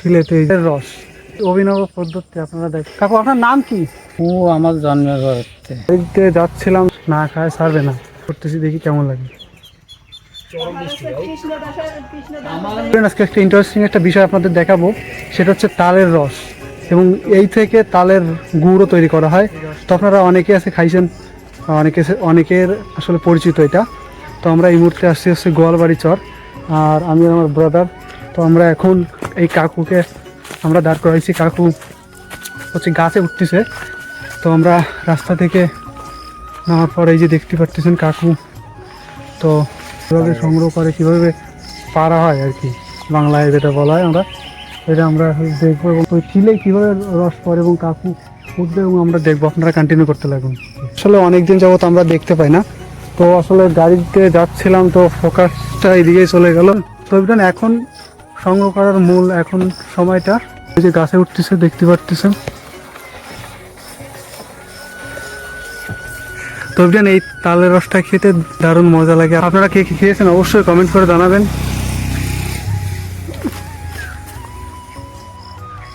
খিলেতে রস। অভিনব পদ্ধতি আপনারা দেখ কাকু আপনার নাম কি? ও আমার জন্মের ঘরেতে বাড়িতে যাচ্ছিলাম না খায় সারবে না। করতেছি দেখি কেমন লাগে। আজকে একটা ইন্টারেস্টিং একটা বিষয় আপনাদের দেখাবো। সেটা হচ্ছে তালের রস। এবং এই থেকে তালের গুঁড়ো তৈরি করা হয়। তো আপনারা অনেকে আছে খাইছেন অনেকে অনেকের আসলে পরিচিত এটা। তো আমরা এই মুহূর্তে আসছি হচ্ছে গোয়ালবাড়ি চর। আর আমি আমার ব্রাদার তো আমরা এখন এই কাকুকে আমরা দাঁড় করাইছি। কাকু হচ্ছে গাছে উঠতেছে। তো আমরা রাস্তা থেকে নামার পর এই যে দেখতে পাচ্ছেন কাকু। তো কীভাবে সংগ্রহ করে, কীভাবে পারা হয় আর কি। বাংলায় যেটা বলা হয় আমরা। এটা আমরা দেখব এবং ওই খিলে কীভাবে রস পড়ে এবং কাকু উঠবে এবং আমরা দেখব। আপনারা কন্টিনিউ করতে লাগুন। আসলে অনেক দিন যাবত আমরা দেখতে পাই না। তো আসলে গাড়িতে যাচ্ছিলাম তো ফোকাসটা এদিকেই চলে গেল। তো এখন সংগ্রহ করার মূল এখন সময়টা। এই যে গাছে উঠতেছে, দেখতে পারতেছেন। তো ইভেন এই তালের রসটা খেতে দারুণ মজা লাগে। আপনারা কে কে খেয়েছেন অবশ্যই কমেন্ট করে জানাবেন।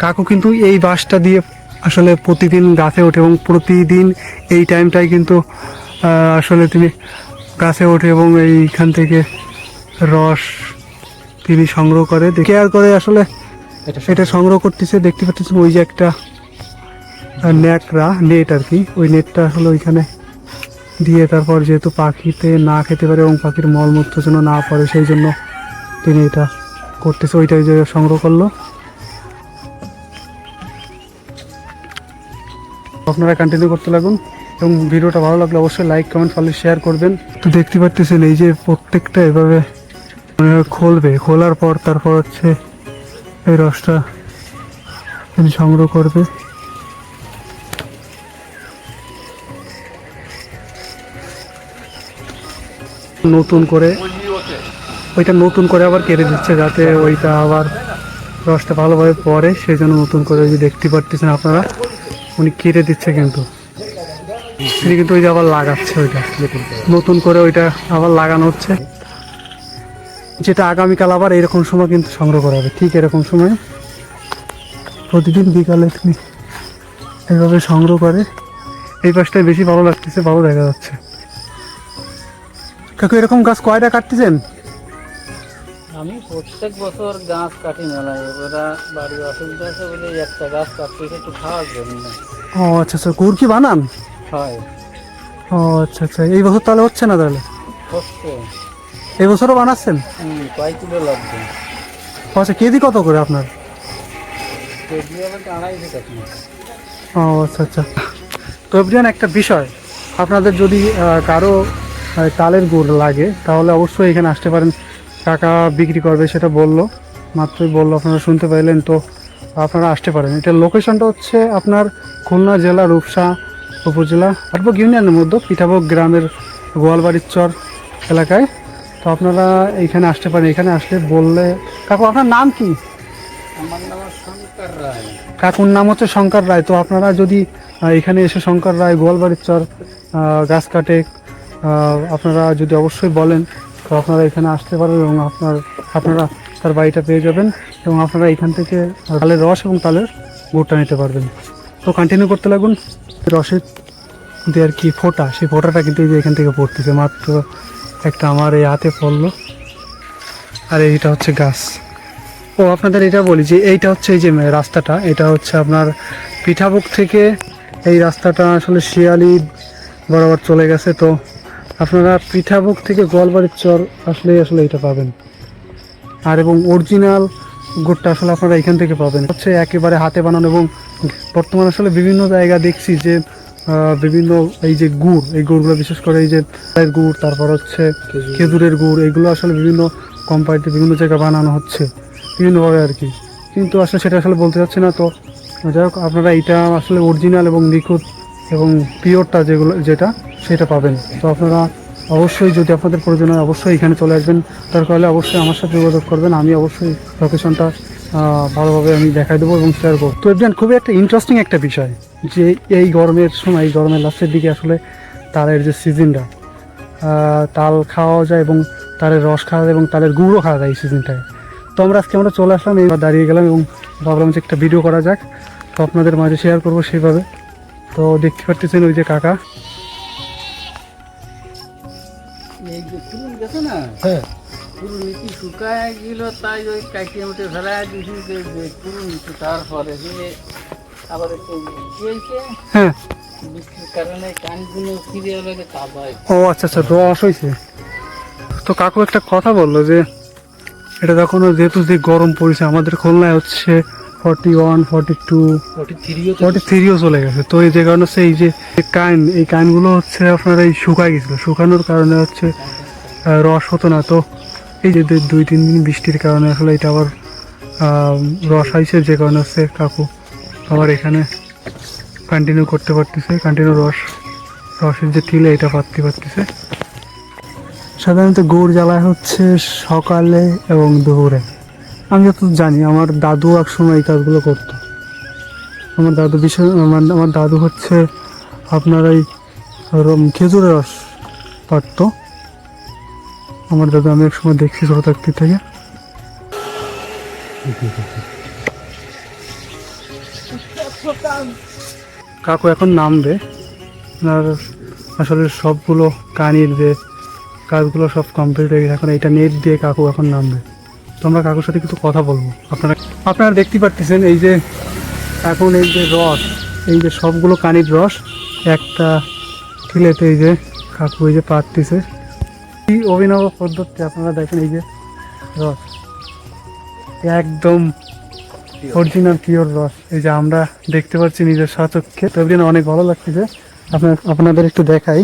কাকু কিন্তু এই বাসটা দিয়ে আসলে প্রতিদিন গাছে ওঠে এবং প্রতিদিন এই টাইমটাই কিন্তু আসলে তিনি গাছে ওঠে এবং এইখান থেকে রস তিনি সংগ্রহ করে কেয়ার করে আসলে এটা সংগ্রহ করতেছে দেখতে পাচ্ছেন ওই যে একটা আহ, ন্যাকড়া নেট আর কি। ওই নেটটা আসলে ওইখানে দিয়ে তারপর যেহেতু পাখিতে না খেতে পারে এবং পাখির মলমূত্র যেন না পড়ে সেই জন্য তিনি এটা করতেছে ওইটা ওই জায়গায় সংগ্রহ করল। আপনারা কন্টিনিউ করতে লাগুন এবং ভিডিওটা ভালো লাগলে অবশ্যই লাইক কমেন্ট ফলো শেয়ার করবেন। তো দেখতে পাচ্ছেন এই যে প্রত্যেকটা এভাবে খুলবে, খোলার পর তারপর হচ্ছে এই রসটা সংগ্রহ করবে। নতুন করে, ওইটা নতুন করে আবার কেটে দিচ্ছে যাতে ওইটা আবার রসটা ভালোভাবে পড়ে সেই জন্য নতুন করে ওই দেখতে পারতেছেন আপনারা, উনি কেটে দিচ্ছে কিন্তু। তিনি কিন্তু ওই যে আবার লাগাচ্ছে ওইটা। নতুন করে ওইটা আবার লাগানো হচ্ছে। যেটা আগামীকাল আবার এরকম সময় কিন্তু সংগ্রহ করা হবে। ঠিক এরকম সময় প্রতিদিন বিকালে তুমি এভাবে সংগ্রহ করে। এই পাশটায় বেশি ভালো লাগতেছে ভালো দেখা যাচ্ছে। কাকু এরকম গাছ কয়টা কাটতেছেন? আমি প্রত্যেক বছর গাছ কাটি মেলায়। ওরা বাড়ির অসুবিধা আছে বলে একটা গাছ কাটতে একটু খাওয়ার জন্য। ও আচ্ছা আচ্ছা। গুড় কি বানান? হয়। ও আচ্ছা আচ্ছা। এই বছর তাহলে হচ্ছে না তাহলে? হচ্ছে। এই বছরও বানাচ্ছেন? কয় কিলো লাগবে। আচ্ছা কেজি কত করে আপনার? ও আচ্ছা আচ্ছা। তো এভরিয়ান একটা বিষয়। আপনাদের যদি কারও তালের গুড় লাগে তাহলে অবশ্যই এখানে আসতে পারেন। কাকা বিক্রি করবে সেটা বলল। মাত্রই বলল আপনারা শুনতে পাইলেন তো আপনারা আসতে পারেন। এটার লোকেশনটা হচ্ছে আপনার খুলনা জেলা রূপসা উপজেলা আটবক ইউনিয়নের মধ্যে পিঠাভোগ গ্রামের গোয়ালবাড়ির চর এলাকায়। তো আপনারা এইখানে আসতে পারেন। এখানে আসলে বললে কাকু আপনার নাম কি? কাকুর নাম হচ্ছে শঙ্কর রায়। তো আপনারা যদি এখানে এসে শঙ্কর রায় গোয়ালবাড়ির চর গাছ কাটে আপনারা যদি অবশ্যই বলেন তো আপনারা এখানে আসতে পারেন এবং আপনার আপনারা তার বাড়িটা পেয়ে যাবেন এবং আপনারা এখান থেকে তালের রস এবং তালের গুড়টা নিতে পারবেন। তো কন্টিনিউ করতে লাগুন। রসের যে আর কি ফোটা সেই ফোটাটা কিন্তু এই যে এখান থেকে পড়তেছে। মাত্র একটা আমার এই হাতে পড়ল। আর এইটা হচ্ছে গাছ। ও, আপনাদের এটা বলি যে, এইটা হচ্ছে এই যে রাস্তাটা, এটা হচ্ছে আপনার পিঠাভোগ থেকে এই রাস্তাটা আসলে শিয়ালি বরাবর চলে গেছে। তো আপনারা পিঠাভোগ থেকে গোয়ালবাড়ির চর আসলে আসলে এটা পাবেন। আর এবং অরিজিনাল গুড়টা আসলে আপনারা এখান থেকে পাবেন। হচ্ছে একেবারে হাতে বানানো এবং বর্তমানে আসলে বিভিন্ন জায়গা দেখছি যে বিভিন্ন এই যে গুড় এই গুড়গুলো বিশেষ করে এই যে গুড় তারপর হচ্ছে খেজুরের গুড় এগুলো আসলে বিভিন্ন কোম্পানিতে বিভিন্ন জায়গায় বানানো হচ্ছে বিভিন্নভাবে আর কি। কিন্তু আসলে সেটা আসলে বলতে চাচ্ছি না তো যাই হোক আপনারা এইটা আসলে অরিজিনাল এবং নিখুঁত এবং পিওরটা যেগুলো যেটা সেটা পাবেন। তো আপনারা অবশ্যই যদি আপনাদের প্রয়োজন হয় অবশ্যই এখানে চলে আসবেন। দরকার হলে অবশ্যই আমার সাথে যোগাযোগ করবেন আমি অবশ্যই লোকেশনটা ভালোভাবে আমি দেখাই দেবো এবং শেয়ার করব। তো এভরিয়ান খুবই একটা ইন্টারেস্টিং একটা বিষয় যে এই গরমের সময় এই গরমের লাস্টের দিকে আসলে তালের যে সিজনটা তাল খাওয়া যায় এবং তালের রস খাওয়া যায় এবং তালের গুঁড়ো খাওয়া যায় এই সিজনটায় তো আমরা আজকে আমরা চলে আসলাম এই দাঁড়িয়ে গেলাম এবং ভাবলাম যে একটা ভিডিও করা যাক। তো আপনাদের মাঝে শেয়ার করব সেইভাবে। তো দেখতে পাচ্ছেন ওই যে কাকা। হ্যাঁ। পুরুন নীতি শুকায় গেল তাই ওই কাটিয়ে দিয়েছি যে তারপরে যে আবার একটু হয়েছে হ্যাঁ। বৃষ্টির কারণে কানগুলো ফিরে লাগে ও আচ্ছা আচ্ছা রস হয়েছে তো কাকু একটা কথা বলল যে এটা যখন যেহেতু যে গরম পড়েছে আমাদের খুলনায় হচ্ছে forty one forty two forty থ্রিও চলে গেছে। তো এই যে কারণে হচ্ছে এই যে কাইন এই কাইনগুলো হচ্ছে আপনার এই শুকায় গেছিল। শুকানোর কারণে হচ্ছে রস হতো না। তো এই যে দুই, তিন দিন বৃষ্টির কারণে আসলে এটা আবার রস আইছে যে কারণে হচ্ছে কাকু আবার এখানে কন্টিনিউ করতে পারতেছে কন্টিনিউ রস, রসের যে তিলে এটা পাততে পারতেছে। সাধারণত গৌড় জ্বালায় হচ্ছে সকালে এবং দুপুরে। আমি যত জানি, আমার দাদু এক সময় এই কাজগুলো করতো। আমার দাদু বিশেষ আমার আমার দাদু হচ্ছে আপনার এই খেজুরের রস পারতো। আমার দাদু, আমি এক সময় দেখছি ছোটো থাকতে থেকে কাকু, এখন নামবে আর আসলে সবগুলো কানির যে কাজগুলো সব কমপ্লিট হয়ে গেছে, এখন এটা নেট দিয়ে কাকু এখন নামবে তো আমরা কাকুর সাথে কিছু কথা বলব। আপনারা আপনারা দেখতে পাচ্ছেন এই যে এখন এই যে রস, এই যে সবগুলো কানির রস, একটা ঠিলেতে এই যে কাকু এই যে পাততেছে কি অভিনব পদ্ধতি আপনারা দেখেন এই যে রস। একদম অরিজিনাল পিওর রস। এই যে আমরা দেখতে পাচ্ছি নিজের সচক্ষে তো এদিন অনেক ভালো লাগতেছে আপনার আপনাদের একটু দেখাই।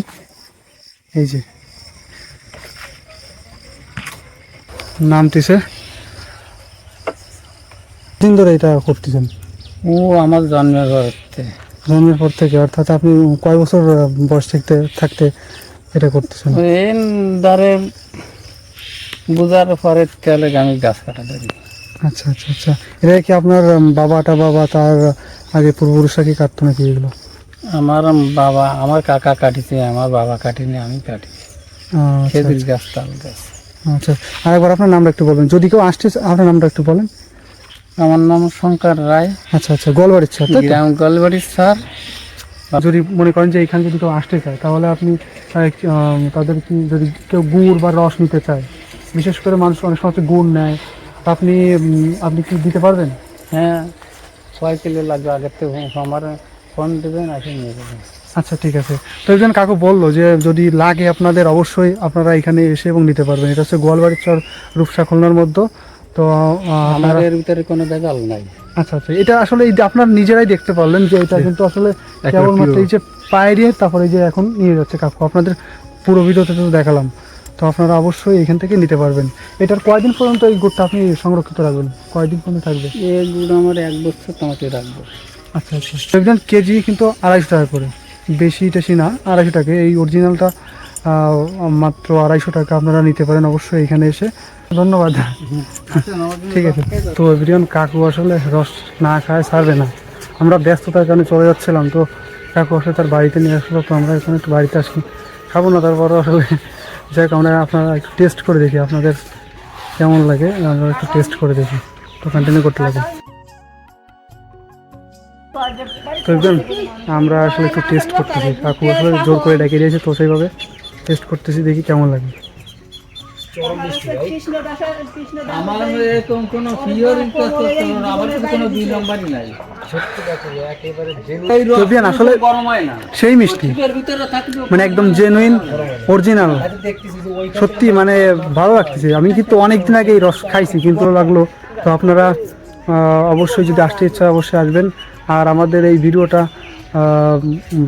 এই যে। নামতেছে। দিন ধরে এটা করতেছেন? ও আমার জন্মের ঘরতে জন্মের পর থেকে অর্থাৎ আপনি কয় বছর বয়স থাকতে থাকতে এটা করতেছেন এর দ্বারে বুঝার পরে তেলে আমি গাছ কাটা ধরি। আচ্ছা আচ্ছা আচ্ছা। এটা কি আপনার বাবাটা বাবা তার আগে পূর্বপুরুষরা কি কাটতো নাকি এগুলো? আমার বাবা আমার কাকা কাটিছে আমার বাবা কাটিনি আমি কাটি আচ্ছা, খেজুর গাছ তাল গাছ। আচ্ছা আর একবার আপনার নামটা একটু বলবেন। যদি কেউ আসতে আপনার নামটা একটু বলেন। আমার নাম শঙ্কর রায়। আচ্ছা আচ্ছা গোলবাড়ির? গ্রাম গলবাড়ির স্যার। যদি মনে করেন যে এখানে যদি কেউ আসতে চায় তাহলে আপনি তাদের কি যদি কেউ গুড় বা রস নিতে চায় বিশেষ করে মানুষ অনেক সময় গুড় নেয় তা আপনি আপনি কি দিতে পারবেন? হ্যাঁ কয় কিলো লাগবে আগের থেকে আমার ফোন দেবেন আসে নিয়ে যাবেন। আচ্ছা ঠিক আছে। তো একজন কাকু বলল যে যদি লাগে আপনাদের অবশ্যই আপনারা এখানে এসে এবং নিতে পারবেন। এটা হচ্ছে গোয়ালবাড়ির চর রূপসা খুলনার মধ্যে। তো আমাদের ভিতরে কোনো বেজাল নাই। আচ্ছা আচ্ছা এটা আসলে এই যে আপনার নিজেরাই দেখতে পারলেন যে এটা কিন্তু আসলে কেবলমাত্র এই যে পায়ে তারপরে এই যে এখন নিয়ে যাচ্ছে কাকু আপনাদের পুরো ভিডিওতে তো দেখালাম। তো আপনারা অবশ্যই এখান থেকে নিতে পারবেন। এটার কয়দিন পর্যন্ত এই গুড়টা আপনি সংরক্ষিত রাখবেন? কয়দিন পর্যন্ত থাকবে? এগুলো আমার এক বছর তোমাকে রাখব। আচ্ছা আচ্ছা। একজন কেজি কিন্তু আড়াইশো টাকা করে। বেশি টেশি না আড়াইশো টাকা। এই অরিজিনালটা মাত্র আড়াইশো টাকা আপনারা নিতে পারেন অবশ্যই এখানে এসে। ধন্যবাদ। ঠিক আছে। তো এভরিওয়ান কাকু আসলে রস না খায়, ছাড়বে না। আমরা ব্যস্ততার কারণে চলে যাচ্ছিলাম, তো কাকু আসলে তার বাড়িতে নিয়ে আসলো, তো আমরা এখানে একটু বাড়িতে আসি। খাব না তারপরে আসলে যাই হোক আমরা আপনারা একটু টেস্ট করে দেখি আপনাদের কেমন লাগে, আমরা একটু টেস্ট করে দেখি। তো কন্টিনিউ করতে লাগে তো আমরা আসলে একটু টেস্ট করতেছি। কাকু আসলে জোর করে ডেকে দিয়েছে, তো সেইভাবে টেস্ট করতেছি, দেখি কেমন লাগে। আমার এরকম কোনো পিওর আমার কাছে কোনো দুই নম্বরই নাই। আসলে গরম হয় না। সেই মিষ্টি। এর ভিতরে থাকবে মানে একদম জেনুইন অরিজিনাল সত্যি মানে ভালো লাগতেছে। আমি কিন্তু অনেক দিন আগে এই রস খাইছি কিন্তু লাগল। তো আপনারা অবশ্যই যদি আসতে ইচ্ছা অবশ্যই আসবেন। আর আমাদের এই ভিডিওটা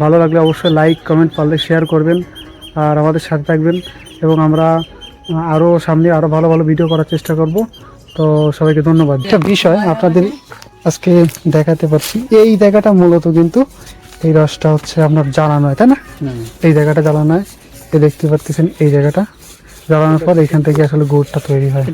ভালো লাগলে অবশ্যই লাইক কমেন্ট পারলে শেয়ার করবেন। আর আমাদের সাথে থাকবেন। এবং আমরা আরও সামনে আরও ভালো ভালো ভিডিও করার চেষ্টা করব। তো সবাইকে ধন্যবাদ। একটা বিষয় আপনাদের আজকে দেখাতে পারছি। এই জায়গাটা মূলত কিন্তু এই রসটা হচ্ছে আপনার জ্বালানো হয় তাই না? এই জায়গাটা জ্বালানো হয় দেখতে পাচ্ছেন এই জায়গাটা। জ্বালানোর পর এখান থেকে আসলে গুড়টা তৈরি হয়।